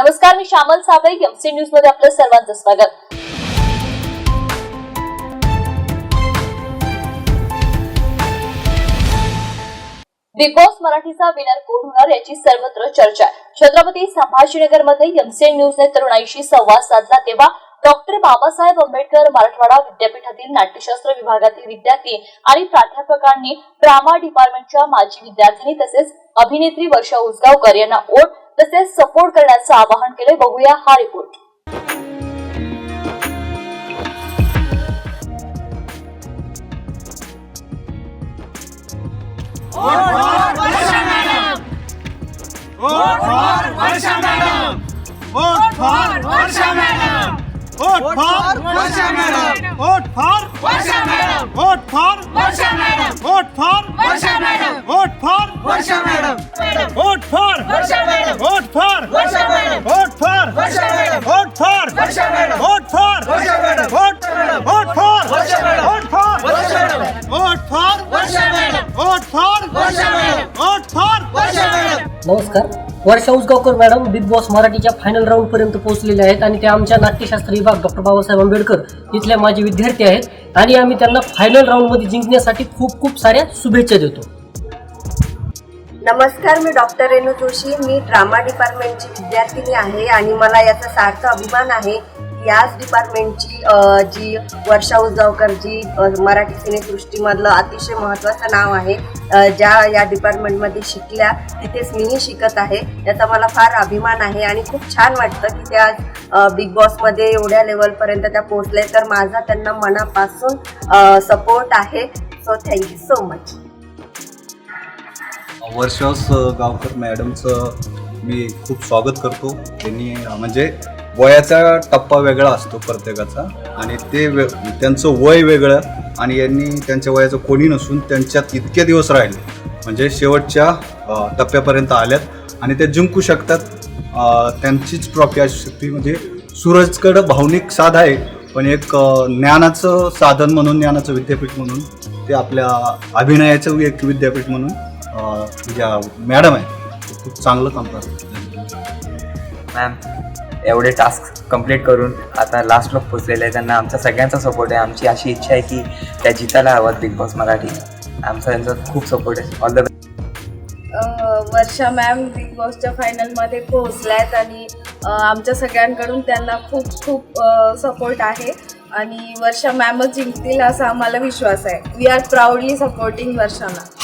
नमस्कार मी श्यामल साबळे एमसी न्यूजमध्ये आपलं सर्वांचं स्वागत. बिग बॉस मराठीचा विनर कोण होणार याची सर्वत्र चर्चा. छत्रपती संभाजीनगरमध्ये एमसीएन न्यूजने तरुणाईशी संवाद साधला तेव्हा डॉक्टर बाबासाहेब आंबेडकर मराठवाडा विद्यापीठातील नाट्यशास्त्र विभागातील विद्यार्थी आणि प्राध्यापकांनी ड्रामा डिपार्टमेंटच्या माजी विद्यार्थिनी तसेच अभिनेत्री वर्षा उसगावकर यांना ओट तसेच सपोर्ट करण्याचं आवाहन केले बघूया हा रिपोर्ट Varsha Madam. नमस्कार. Varsha Usgaonkar madam Bigg Boss मराठीच्या फायनल राऊंड पर्यंत पोहोचलेले आहेत आणि ते आमच्या नाट्यशास्त्र विभाग डॉक्टर बाबासाहेब आंबेडकर इथले माझे विद्यार्थी आहेत आणि आम्ही त्यांना फायनल राऊंडमध्ये जिंकण्यासाठी खूप खूप साऱ्या शुभेच्छा देतो. नमस्कार मी डॉक्टर रेणू जोशी. मी ड्रामा डिपार्टमेंटची विद्यार्थिनी आहे आणि मला याचा सार्थ अभिमान आहे याच डिपार्टमेंटची जी वर्षा उजगावकर जी मराठी सिनेसृष्टीमधलं अतिशय महत्त्वाचं नाव आहे ज्या या डिपार्टमेंटमध्ये शिकल्या तिथेच मीही शिकत आहे. याचा मला फार अभिमान आहे आणि खूप छान वाटतं की त्या बिग बॉसमध्ये एवढ्या लेवलपर्यंत त्या पोचले तर माझा त्यांना मनापासून सपोर्ट आहे. So thank you so much वर्षास गावकर मॅडमचं मी खूप स्वागत करतो. त्यांनी म्हणजे वयाचा टप्पा वेगळा असतो प्रत्येकाचा आणि ते वे त्यांचं वय वेगळं आणि यांनी त्यांच्या वयाचं कोणी नसून त्यांच्यात इतके दिवस राहिले. म्हणजे शेवटच्या टप्प्यापर्यंत आल्यात आणि ते जिंकू शकतात. त्यांचीच ट्रॉफी असू शकते म्हणजे सूरजकडं भावनिक साध आहे पण एक ज्ञानाचं साधन म्हणून ज्ञानाचं विद्यापीठ म्हणून ते आपल्या अभिनयाचं एक विद्यापीठ म्हणून ज्या मॅडम आहे खूप चांगलं काम करतात. मॅम एवढे टास्क कंप्लीट करून आता लास्ट लोक पोचलेले आहे त्यांना आमचा सगळ्यांचा सपोर्ट आहे. आमची अशी इच्छा आहे की त्या जितायला हवं बिग बॉस मराठी. आमचा त्यांचा खूप सपोर्ट आहे. All the uh, Varsha ma'am Bigg बॉसच्या फायनलमध्ये पोहोचल्यात आणि आमच्या सगळ्यांकडून त्यांना खूप खूप सपोर्ट आहे. आणि वर्षा मॅमच जिंकतील असा आम्हाला विश्वास आहे. We are proudly supporting Varsha ma'am